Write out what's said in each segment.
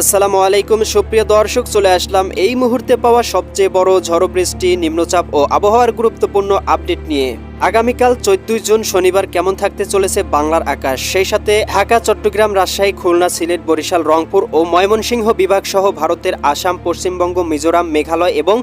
আসসালামু আলাইকুম, সুপ্রিয় দর্শক, চলে আসলাম এই মুহূর্তে পাওয়া সবচেয়ে বড় ঝড় বৃষ্টি, নিম্নচাপ ও আবহাওয়ার গুরুত্বপূর্ণ আপডেট নিয়ে। আগামীকাল চোদ্দই জুন শনিবার কেমন থাকতে চলেছে বাংলার আকাশ? সেই সাথে ঢাকা, চট্টগ্রাম, রাজশাহী, খুলনা, সিলেট, বরিশাল, রংপুর ও ময়মনসিংহ বিভাগ সহ ভারতের আসাম, পশ্চিমবঙ্গ, মিজোরাম, মেঘালয় এবং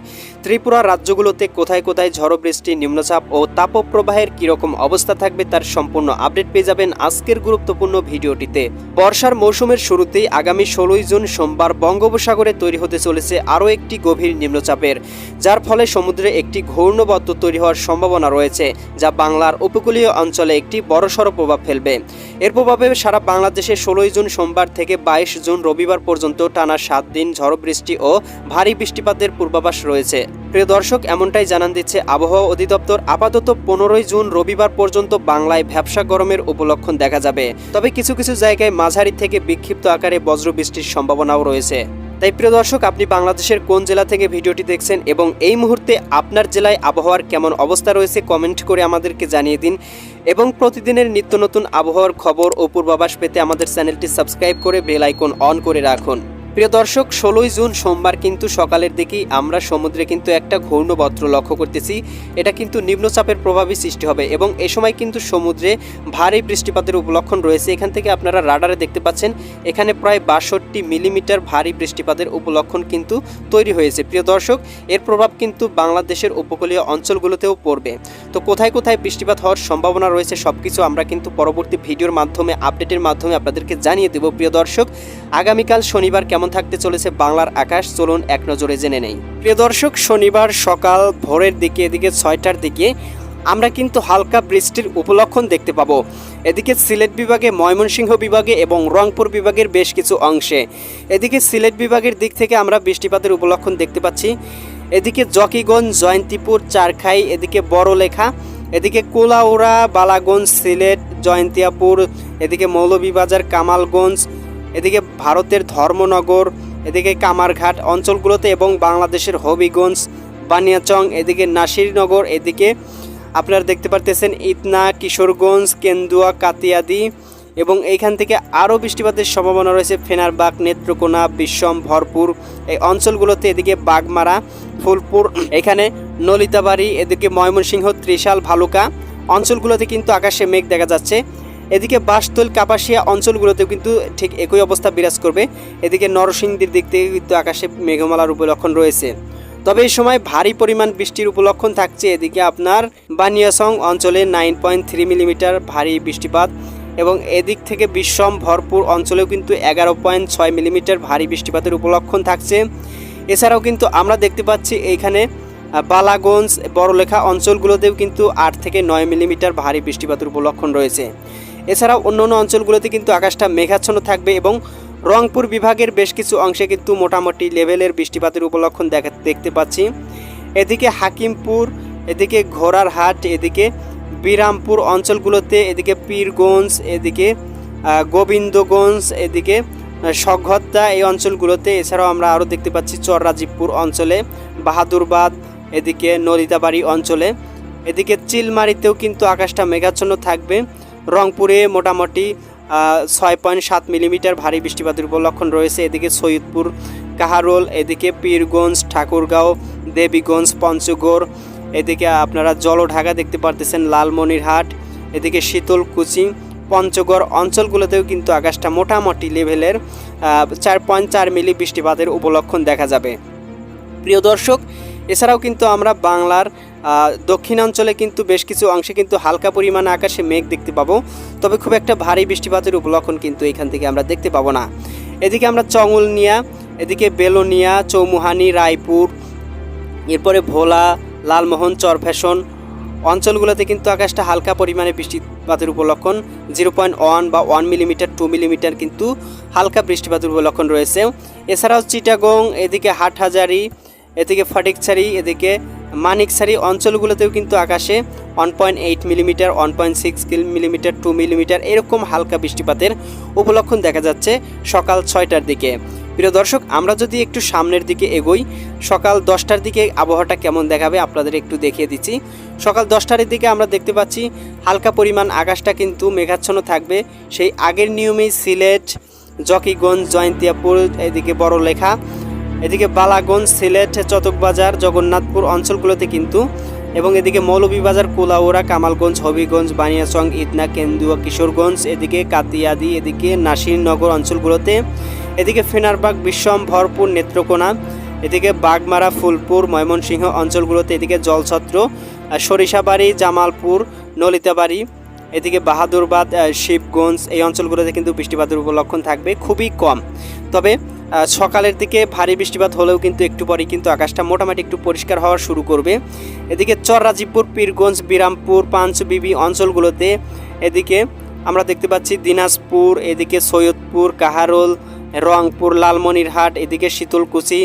ত্রিপুরা রাজ্যগুলোতে কোথায় কোথায় ঝড় বৃষ্টি, নিম্নচাপ ও তাপপ্রবাহের কীরকম অবস্থা থাকবে তার সম্পূর্ণ আপডেট পেয়ে যাবেন আজকের গুরুত্বপূর্ণ ভিডিওটিতে। বর্ষার মৌসুমের শুরুতেই আগামী ষোলোই জুন সোমবার বঙ্গোপসাগরে তৈরি হতে চলেছে আরও একটি গভীর নিম্নচাপের, যার ফলে সমুদ্রে একটি ঘূর্ণবদ্য তৈরি হওয়ার সম্ভাবনা রয়েছে। যা বাংলার উপকূলীয় অঞ্চলে একটি বড়সড় প্রভাব ফেলবে। এর প্রভাবে সারা বাংলাদেশে ষোলোই জুন সোমবার থেকে বাইশ জুন রবিবার পর্যন্ত টানা সাত দিন ঝড় বৃষ্টি ও ভারী বৃষ্টিপাতের পূর্বাভাস রয়েছে। প্রিয় দর্শক, এমনটাই জানান দিচ্ছে আবহাওয়া অধিদপ্তর। আপাতত পনেরোই জুন রবিবার পর্যন্ত বাংলায় ভ্যাবসা গরমের উপলক্ষণ দেখা যাবে। তবে কিছু কিছু জায়গায় মাঝারি থেকে বিক্ষিপ্ত আকারে বজ্রবৃষ্টির সম্ভাবনাও রয়েছে। তাই প্রিয় দর্শক, আপনি বাংলাদেশের কোন জেলা থেকে ভিডিওটি দেখছেন এবং এই মুহূর্তে আপনার জেলায় আবহাওয়ার কেমন অবস্থা রয়েছে কমেন্ট করে আমাদেরকে জানিয়ে দিন। এবং প্রতিদিনের নিত্য নতুন আবহাওয়ার খবর ও পূর্বাভাস পেতে আমাদের চ্যানেলটি সাবস্ক্রাইব করে বেল আইকন অন করে রাখুন। প্রিয় দর্শক, ষোলোই জুন সোমবার কিন্তু সকালের দিকেই আমরা সমুদ্রে কিন্তু একটা ঘূর্ণবদ্র লক্ষ্য করতেছি। এটা কিন্তু নিম্নচাপের প্রভাবই সৃষ্টি হবে এবং এ সময় কিন্তু সমুদ্রে ভারী বৃষ্টিপাতের উপলক্ষণ রয়েছে। এখান থেকে আপনারা রাডারে দেখতে পাচ্ছেন, এখানে প্রায় বাষট্টি মিলিমিটার ভারী বৃষ্টিপাতের উপলক্ষণ কিন্তু তৈরি হয়েছে। প্রিয় দর্শক, এর প্রভাব কিন্তু বাংলাদেশের উপকূলীয় অঞ্চলগুলোতেও পড়বে। তো কোথায় কোথায় বৃষ্টিপাত হওয়ার সম্ভাবনা রয়েছে সব কিছু আমরা কিন্তু পরবর্তী ভিডিওর মাধ্যমে, আপডেটের মাধ্যমে আপনাদেরকে জানিয়ে দেব। প্রিয় দর্শক, আগামীকাল শনিবার কেমন থাকতে চলেছে বাংলার আকাশ, চলুন এক নজরে জেনে নেই। প্রিয় দর্শক, শনিবার সকাল ভোরের দিকে, এদিকে ছয়টার দিকে আমরা কিন্তু হালকা বৃষ্টির উপলক্ষণ দেখতে পাবো। এদিকে সিলেট বিভাগে, ময়মনসিংহ বিভাগে এবং রংপুর বিভাগের বেশ কিছু অংশে। এদিকে সিলেট বিভাগের দিক থেকে আমরা বৃষ্টিপাতের উপলক্ষণ দেখতে পাচ্ছি। এদিকে জকিগঞ্জ, জয়ন্তীপুর, চারখাই, এদিকে বড়লেখা, এদিকে কোলাউড়া, বালাগঞ্জ, সিলেট, জয়ন্তিয়াপুর, এদিকে মৌলভীবাজার, কামালগঞ্জ এদিকে ভারতের ধর্মনগর, এদিকে কামারঘাট অঞ্চলগুলোতে এবং বাংলাদেশের হবিগঞ্জ, বানিয়াচং, এদিকে নাসিরনগর, এদিকে আপনারা দেখতে পারতেছেন ইতনা, কিশোরগঞ্জ, কেন্দুয়া, কাতিয়াদি এবং এইখান থেকে আরও বৃষ্টিপাতের সম্ভাবনা রয়েছে। ফেনারবাগ, নেত্রকোনা বিশ্বম ভরপুর এই অঞ্চলগুলোতে এদিকে বাগমারা, ফুলপুর, এখানে নলিতাবাড়ি, এদিকে ময়মনসিংহ, ত্রিশাল, ভালুকা অঞ্চলগুলোতে কিন্তু আকাশে মেঘ দেখা যাচ্ছে। এদিকে বাসতল কাপাসিয়া অঞ্চলগুলোতেও কিন্তু ঠিক একই অবস্থা বিরাজ করবে। এদিকে নরসিংদীর দিক থেকে কিন্তু আকাশে মেঘমালার উপলক্ষণ রয়েছে। তবে এই সময় ভারী পরিমাণ বৃষ্টির উপলক্ষণ থাকছে। এদিকে আপনার বানিয়াসং অঞ্চলে নাইন পয়েন্ট থ্রি মিলিমিটার ভারী বৃষ্টিপাত এবং এদিক থেকে বিশ্বম ভরপুর অঞ্চলেও কিন্তু এগারো পয়েন্ট ছয় মিলিমিটার ভারী বৃষ্টিপাতের উপলক্ষণ থাকছে। এছাড়াও কিন্তু আমরা দেখতে পাচ্ছি এইখানে বালাগঞ্জ, বড়লেখা অঞ্চলগুলোতেও কিন্তু আট থেকে নয় মিলিমিটার ভারী বৃষ্টিপাতের উপলক্ষণ রয়েছে। এছাড়াও অন্য অন্য অঞ্চলগুলোতে কিন্তু আকাশটা মেঘাচ্ছন্ন থাকবে এবং রংপুর বিভাগের বেশ কিছু অংশে কিন্তু মোটামুটি লেভেলের বৃষ্টিপাতের উপলক্ষণ দেখা দেখতে পাচ্ছি। এদিকে হাকিমপুর, এদিকে ঘোড়ারহাট, এদিকে বিরামপুর অঞ্চলগুলোতে, এদিকে পীরগঞ্জ, এদিকে গোবিন্দগঞ্জ, এদিকে সঘদ্দা এই অঞ্চলগুলোতে। এছাড়াও আমরা আরও দেখতে পাচ্ছি চররাজীবপুর অঞ্চলে, বাহাদুরবাদ, এদিকে নলিতাবাড়ি অঞ্চলে। এদিকে চিলমারিতেও কিন্তু আকাশটা মেঘাচ্ছন্ন থাকবে। রংপুরে মোটামুটি ছয় পয়েন্ট সাত মিলিমিটার ভারী বৃষ্টিপাতের উপলক্ষণ রয়েছে। এদিকে সৈয়দপুর, কাহারোল, এদিকে পীরগঞ্জ, ঠাকুরগাঁও, দেবীগঞ্জ, পঞ্চগড়, এদিকে আপনারা জলঢাকা দেখতে পারতেছেন, লালমনিরহাট, এদিকে শীতলকুচি, পঞ্চগড় অঞ্চলগুলোতেও কিন্তু আকাশটা মোটামুটি লেভেলের চার পয়েন্ট চার মিলি বৃষ্টিপাতের উপলক্ষণ দেখা যাবে। প্রিয় দর্শক, এছাড়াও কিন্তু আমরা বাংলার দক্ষিণাঞ্চলে কিন্তু বেশ কিছু অংশে কিন্তু হালকা পরিমাণে আকাশে মেঘ দেখতে পাবো। তবে খুব একটা ভারী বৃষ্টিপাতের উপলক্ষণ কিন্তু এখান থেকে আমরা দেখতে পাবো না। এদিকে আমরা চঙ্গলনিয়া এদিকে বেলোনিয়া, চৌমুহানি, রায়পুর, এরপরে ভোলা, লালমোহন চরফ্যাশন অঞ্চলগুলোতে কিন্তু আকাশটা হালকা পরিমাণে বৃষ্টিপাতের উপলক্ষণ, জিরো পয়েন্ট ওয়ান বা ওয়ান মিলিমিটার, টু মিলিমিটার কিন্তু হালকা বৃষ্টিপাতের উপলক্ষণ রয়েছে। এছাড়াও চিটাগং, এদিকে হাটহাজারি, এদিকে ফটিকছড়ি, এদিকে মানিকছড়ি অঞ্চলগুলোতেও কিন্তু আকাশে one point eight millimetre one point six millimetre two millimetre এরকম হালকা বৃষ্টিপাতের উপলক্ষণ দেখা যাচ্ছে সকাল ছয়টার দিকে। প্রিয় দর্শক, আমরা যদি একটু সামনের দিকে এগোই, সকাল দশটার দিকে আবহাওয়াটা কেমন দেখাবে আপনাদের একটু দেখিয়ে দিচ্ছি। সকাল দশটার দিকে আমরা দেখতে পাচ্ছি হালকা পরিমাণ আকাশটা কিন্তু মেঘাচ্ছন্ন থাকবে। সেই আগের নিয়মেই সিলেট, জকিগঞ্জ, জয়ন্তিয়াপুর, এদিকে বড়লেখা এদিকে বালাগঞ্জ, সিলেট, চতকবাজার, জগন্নাথপুর অঞ্চলগুলোতে কিন্তু এবং এদিকে মৌলভীবাজার, কুলাউড়া, কামালগঞ্জ, হবিগঞ্জ, বানিয়াচং, ইদনা, কেন্দুয়া, কিশোরগঞ্জ, এদিকে কাতিয়াদি, এদিকে নাসিরনগর অঞ্চলগুলোতে, এদিকে ফেনারবাগ বিশ্বম ভরপুর, নেত্রকোনা, এদিকে বাগমারা, ফুলপুর, ময়মনসিংহ অঞ্চলগুলোতে এদিকে জলছত্র সরিষাবাড়ি, জামালপুর, নলিতাবাড়ি, এদিকে বাহাদুরবাদ শিবগঞ্জ এই অঞ্চলগুলোতে কিন্তু বৃষ্টিপাতের উপলক্ষণ থাকবে, খুবই কম। তবে সকালের দিকে ভারী বৃষ্টিপাত হলেও কিন্তু একটু পরেই কিন্তু আকাশটা মোটামুটি একটু পরিষ্কার হওয়া শুরু করবে। এদিকে চররাজীবপুর, পীরগঞ্জ, বিরামপুর পাঁচবিবি অঞ্চলগুলোতে এদিকে আমরা দেখতে পাচ্ছি দিনাজপুর, এদিকে সৈয়দপুর, কাহারোল রংপুর, লালমনিরহাট, এদিকে শীতলকুচি,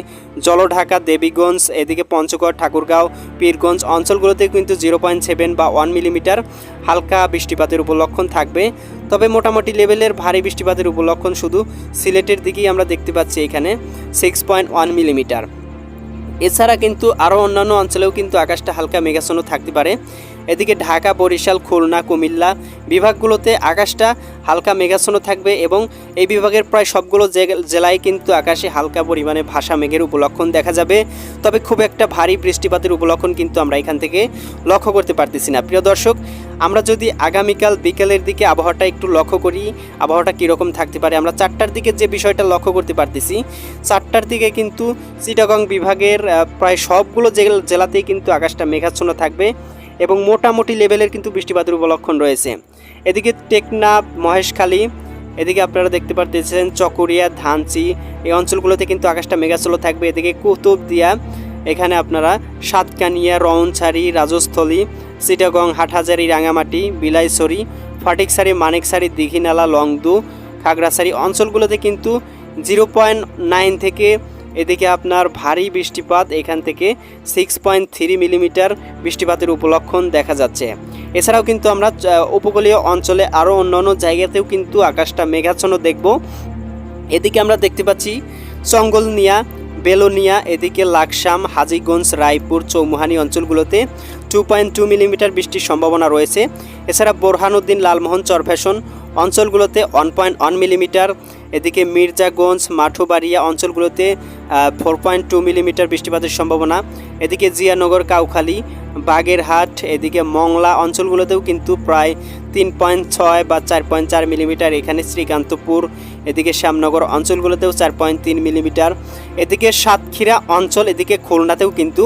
জলঢাকা, দেবীগঞ্জ, এদিকে পঞ্চগড়, ঠাকুরগাঁও, পীরগঞ্জ অঞ্চলগুলোতে কিন্তু জিরো পয়েন্ট সেভেন বা ওয়ান মিলিমিটার হালকা বৃষ্টিপাতের উপলক্ষণ থাকবে। তবে মোটামুটি লেভেলের ভারী বৃষ্টিপাতের উপলক্ষণ শুধু সিলেটের দিকেই আমরা দেখতে পাচ্ছি এখানে সিক্স পয়েন্ট ওয়ান মিলিমিটার। এছাড়া কিন্তু আরও অন্যান্য অঞ্চলেও কিন্তু আকাশটা হালকা মেঘাচ্ছন্ন থাকতে পারে। এদিকে ঢাকা, বরিশাল, খুলনা, কুমিল্লা বিভাগগুলোতে আকাশটা হালকা মেঘাচ্ছন্ন থাকবে এবং এই বিভাগের প্রায় সবগুলো জেলায় কিন্তু আকাশে হালকা পরিমাণে ভাষা মেঘের উপলক্ষণ দেখা যাবে। তবে খুব একটা ভারী বৃষ্টিপাতের উপলক্ষণ কিন্তু আমরা এখান থেকে লক্ষ্য করতে পারতেছি না। প্রিয় দর্শক, আমরা যদি আগামীকাল বিকেলের দিকে আবহাওয়াটা একটু লক্ষ্য করি, আবহাওয়াটা কীরকম থাকতে পারে, আমরা চারটার দিকে যে বিষয়টা লক্ষ্য করতে পারতেছি, চারটার দিকে কিন্তু চিটাগং বিভাগের প্রায় সবগুলো জেল- জেলাতেই কিন্তু আকাশটা মেঘাচ্ছন্ন থাকবে। এবং মোটামুটি লেভেলের কিন্তু বৃষ্টিপাতের উপলক্ষণ রয়েছে। এদিকে টেকনাফ, মহেশখালী, এদিকে আপনারা দেখতে পারতেছেন চকরিয়া, ধানচি, এই অঞ্চলগুলোতে কিন্তু আকাশটা মেঘাচ্ছন্ন থাকবে। এদিকে কুতুবদিয়া, এখানে আপনারা সাতকানিয়া, রওনছাড়ি, রাজস্থলী, চিটাগং, হাটহাজারি, রাঙামাটি, বিলাইছড়ি ফটিকসারি মানিকসারি দিঘিনালা, লংদু, খাগড়াছড়ি অঞ্চলগুলোতে কিন্তু জিরো পয়েন্ট নাইন থেকে এদিকে আপনার ভারী বৃষ্টিপাত এখান থেকে সিক্স পয়েন্ট থ্রি মিলিমিটার বৃষ্টিপাতের উপলক্ষণ দেখা যাচ্ছে। এছাড়াও কিন্তু আমরা উপকূলীয় অঞ্চলে আরও অন্যান্য জায়গাতেও কিন্তু আকাশটা মেঘাচ্ছন্ন দেখব। এদিকে আমরা দেখতে পাচ্ছি চঙ্গলনিয়া, বেলোনিয়া, এদিকে লাকসাম, হাজিগঞ্জ, রায়পুর, চৌমুহানি অঞ্চলগুলোতে টু পয়েন্ট টু মিলিমিটার বৃষ্টির সম্ভাবনা রয়েছে। এছাড়া বোরহানুদ্দিন লালমোহন চরফ্যাশন অঞ্চলগুলোতে ওয়ান পয়েন্ট ওয়ান মিলিমিটার এদিকে মির্জাগঞ্জ, মাঠুবাড়িয়া অঞ্চলগুলোতে ফোর পয়েন্ট টু মিলিমিটার বৃষ্টিপাতের সম্ভাবনা। এদিকে জিয়ানগর, কাউখালী, বাগেরহাট, এদিকে মংলা অঞ্চলগুলোতেও কিন্তু প্রায় তিন পয়েন্ট ছয় বা চার পয়েন্ট চার মিলিমিটার এখানে শ্রীকান্তপুর, এদিকে শ্যামনগর অঞ্চলগুলোতেও চার পয়েন্ট তিন মিলিমিটার এদিকে সাতক্ষীরা অঞ্চল, এদিকে খুলনাতেও কিন্তু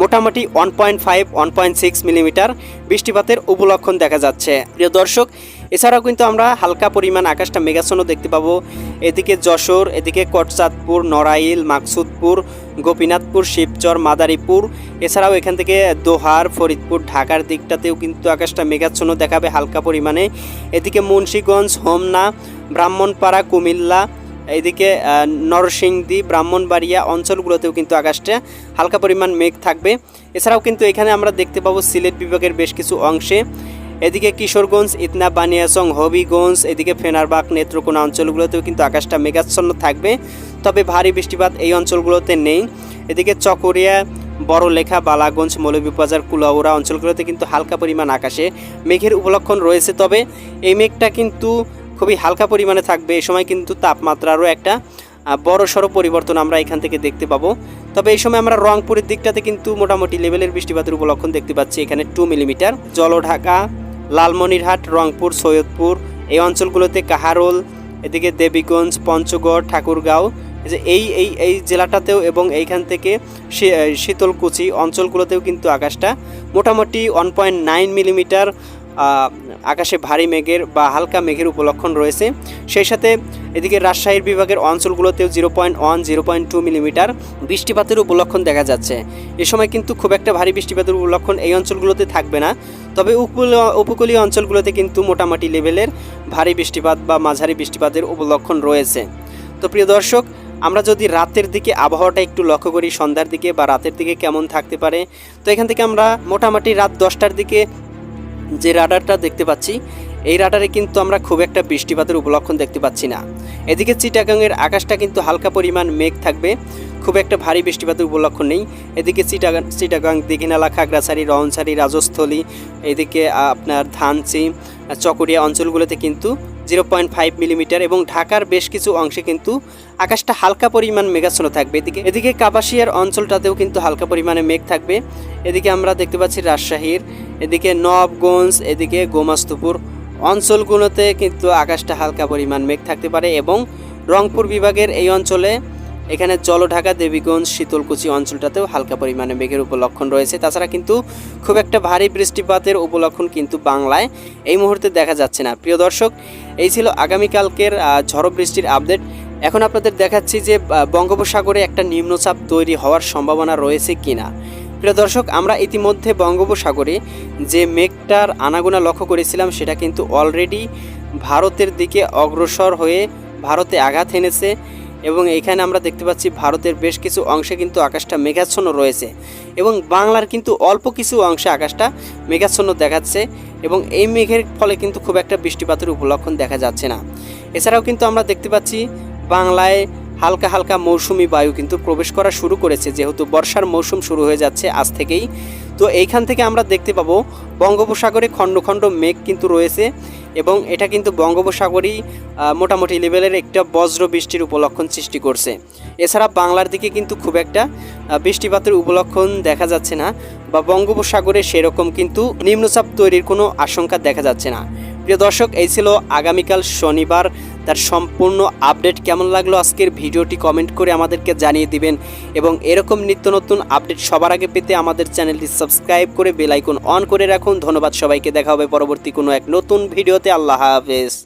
মোটামুটি one point five one point six millimetre বৃষ্টিপাতের উপলক্ষণ দেখা যাচ্ছে। প্রিয় দর্শক এছাড়াও কিন্তু আমরা হালকা পরিমাণ আকাশটা মেঘাচ্ছন্ন দেখতে পাবো। এদিকে যশোর, এদিকে কটচাঁদপুর নড়াইল, মাকসুদপুর, গোপীনাথপুর, শিবচর, মাদারীপুর। এছাড়াও এখান থেকে দোহার, ফরিদপুর, ঢাকার দিকটাতেও কিন্তু আকাশটা মেঘাচ্ছন্ন দেখাবে হালকা পরিমাণে। এদিকে মুন্সীগঞ্জ, হোমনা, ব্রাহ্মণপাড়া, কুমিল্লা, এদিকে নরসিংদী, ব্রাহ্মণবাড়িয়া অঞ্চলগুলোতেও কিন্তু আকাশটা হালকা পরিমাণ মেঘ থাকবে। এছাড়াও কিন্তু এখানে আমরা দেখতে পাবো সিলেট বিভাগের বেশ কিছু অংশে। এদিকে কিশোরগঞ্জ, ইতনা, বানিয়াচং, হবিগঞ্জ, এদিকে ফেনারবাগ, নেত্রকোনা অঞ্চলগুলোতেও কিন্তু আকাশটা মেঘাচ্ছন্ন থাকবে, তবে ভারী বৃষ্টিপাত এই অঞ্চলগুলোতে নেই। এদিকে চকরিয়া, বড়লেখা, বালাগঞ্জ, মৌলভীবাজার, কুলাউড়া অঞ্চলগুলোতে কিন্তু হালকা পরিমাণ আকাশে মেঘের উপলক্ষণ রয়েছে, তবে এই মেঘটা কিন্তু খুবই হালকা পরিমাণে থাকবে। এই সময় কিন্তু তাপমাত্রারও একটা বড় সড়ো পরিবর্তন আমরা এখান থেকে দেখতে পাবো। তবে এই সময় আমরা রংপুরের দিকটাতে কিন্তু মোটামুটি লেভেলের বৃষ্টিপাতের উপলক্ষণ দেখতে পাচ্ছি, এখানে টু মিলিমিটার জলঢাকা লালমনিরহাট, রংপুর, সৈয়দপুর, এই অঞ্চলগুলোতে কাহারোল, এদিকে দেবীগঞ্জ, পঞ্চগড়, ঠাকুরগাঁও যে এই এই এই জেলাটাতেও এবং এইখান থেকে শীতলকুচি অঞ্চলগুলোতেও কিন্তু আকাশটা মোটামুটি ওয়ান পয়েন্ট নাইন মিলিমিটার আকাশে ভারী মেঘের বা হালকা মেঘের উপলক্ষণ রয়েছে। সেই সাথে এদিকে রাজশাহীর বিভাগের অঞ্চলগুলোতেও zero point one, zero point two millimetre বৃষ্টিপাতের উপলক্ষণ দেখা যাচ্ছে। এ সময় কিন্তু খুব একটা ভারী বৃষ্টিপাতের উপলক্ষণ এই অঞ্চলগুলোতে থাকবে না। তবে উপকূলীয় উপকূলীয় অঞ্চলগুলোতে কিন্তু মোটামুটি লেভেলের ভারী বৃষ্টিপাত বা মাঝারি বৃষ্টিপাতের উপলক্ষণ রয়েছে। তো প্রিয় দর্শক, আমরা যদি রাতের দিকে আবহাওয়াটা একটু লক্ষ্য করি, সন্ধ্যার দিকে বা রাতের দিকে কেমন থাকতে পারে, তো এখান থেকে আমরা মোটামুটি রাত দশটার দিকে যে রাডারটা দেখতে পাচ্ছি, এই রাডারে কিন্তু আমরা খুব একটা বৃষ্টিপাতের উপলক্ষণ দেখতে পাচ্ছি না। এদিকে চিটাগাংয়ের আকাশটা কিন্তু হালকা পরিমাণ মেঘ থাকবে, খুব একটা ভারী বৃষ্টিপাতের উপলক্ষণ নেই। এদিকে চিটাগাং চিটাগাং, দীঘিনালা, খাগড়াছড়ি রওনছড়ি রাজস্থলী, এদিকে আপনার ধানচি চকরিয়া অঞ্চলগুলোতে কিন্তু জিরো পয়েন্ট ফাইভ মিলিমিটার এবং ঢাকার বেশ কিছু অংশে কিন্তু আকাশটা হালকা পরিমাণ মেঘাচ্ছন্ন থাকবে। এদিকে এদিকে কাপাসিয়ার অঞ্চলটাতেও কিন্তু হালকা পরিমাণে মেঘ থাকবে। এদিকে আমরা দেখতে পাচ্ছি রাজশাহীর, এদিকে নবগঞ্জ এদিকে গোমাস্তুপুর অঞ্চলগুলোতে কিন্তু আকাশটা হালকা পরিমাণ মেঘ থাকতে পারে এবং রংপুর বিভাগের এই অঞ্চলে এখানে জলঢাকা, দেবীগঞ্জ, শীতলকুচি অঞ্চলটাতেও হালকা পরিমাণে মেঘের উপলক্ষণ রয়েছে। তাছাড়া কিন্তু খুব একটা ভারী বৃষ্টিপাতের উপলক্ষণ কিন্তু বাংলায় এই মুহূর্তে দেখা যাচ্ছে না। প্রিয় দর্শক এই ছিল আগামীকালকের ঝড় বৃষ্টির আপডেট এখন আপনাদের দেখাচ্ছি যে বঙ্গোপসাগরে একটা নিম্নচাপ তৈরি হওয়ার সম্ভাবনা রয়েছে কিনা। প্রিয় দর্শক, আমরা ইতিমধ্যে বঙ্গোপসাগরে যে মেঘটার আনাগোনা লক্ষ্য করেছিলাম, সেটা কিন্তু অলরেডি ভারতের দিকে অগ্রসর হয়ে ভারতে আঘাত এনেছে। এবং এইখানে আমরা দেখতে পাচ্ছি ভারতের বেশ কিছু অংশে কিন্তু আকাশটা মেঘাচ্ছন্ন রয়েছে এবং বাংলার কিন্তু অল্প কিছু অংশে আকাশটা মেঘাচ্ছন্ন দেখাচ্ছে এবং এই মেঘের ফলে কিন্তু খুব একটা বৃষ্টিপাতের উপলক্ষণ দেখা যাচ্ছে না। এছাড়াও কিন্তু আমরা দেখতে পাচ্ছি বাংলায় হালকা হালকা মৌসুমি বায়ু কিন্তু প্রবেশ করা শুরু করেছে, যেহেতু বর্ষার মৌসুম শুরু হয়ে যাচ্ছে আজ থেকেই। তো এইখান থেকে আমরা দেখতে পাবো, বঙ্গোপসাগরে খণ্ড খণ্ড মেঘ কিন্তু রয়েছে এবং এটা কিন্তু বঙ্গোপসাগরই মোটামুটি লেভেলের একটা বজ্র বৃষ্টির উপলক্ষণ সৃষ্টি করছে। এছাড়া বাংলার দিকে কিন্তু খুব একটা বৃষ্টিপাতের উপলক্ষণ দেখা যাচ্ছে না বা বঙ্গোপসাগরে সেরকম কিন্তু নিম্নচাপ তৈরির কোনো আশঙ্কা দেখা যাচ্ছে না। প্রিয় দর্শক, এই ছিল আগামীকাল শনিবার তার সম্পূর্ণ আপডেট কেমন লাগল আজকের ভিডিওটি কমেন্ট করে আমাদেরকে জানিয়ে দিবেন এবং এরকম নিত্য নতুন আপডেট সবার আগে পেতে আমাদের চ্যানেলটি সাবস্ক্রাইব করে বেলাইকন অন করে রাখুন। ধন্যবাদ সবাইকে। দেখা হবে পরবর্তী কোনো এক নতুন ভিডিওতে। আল্লাহ হাফেজ।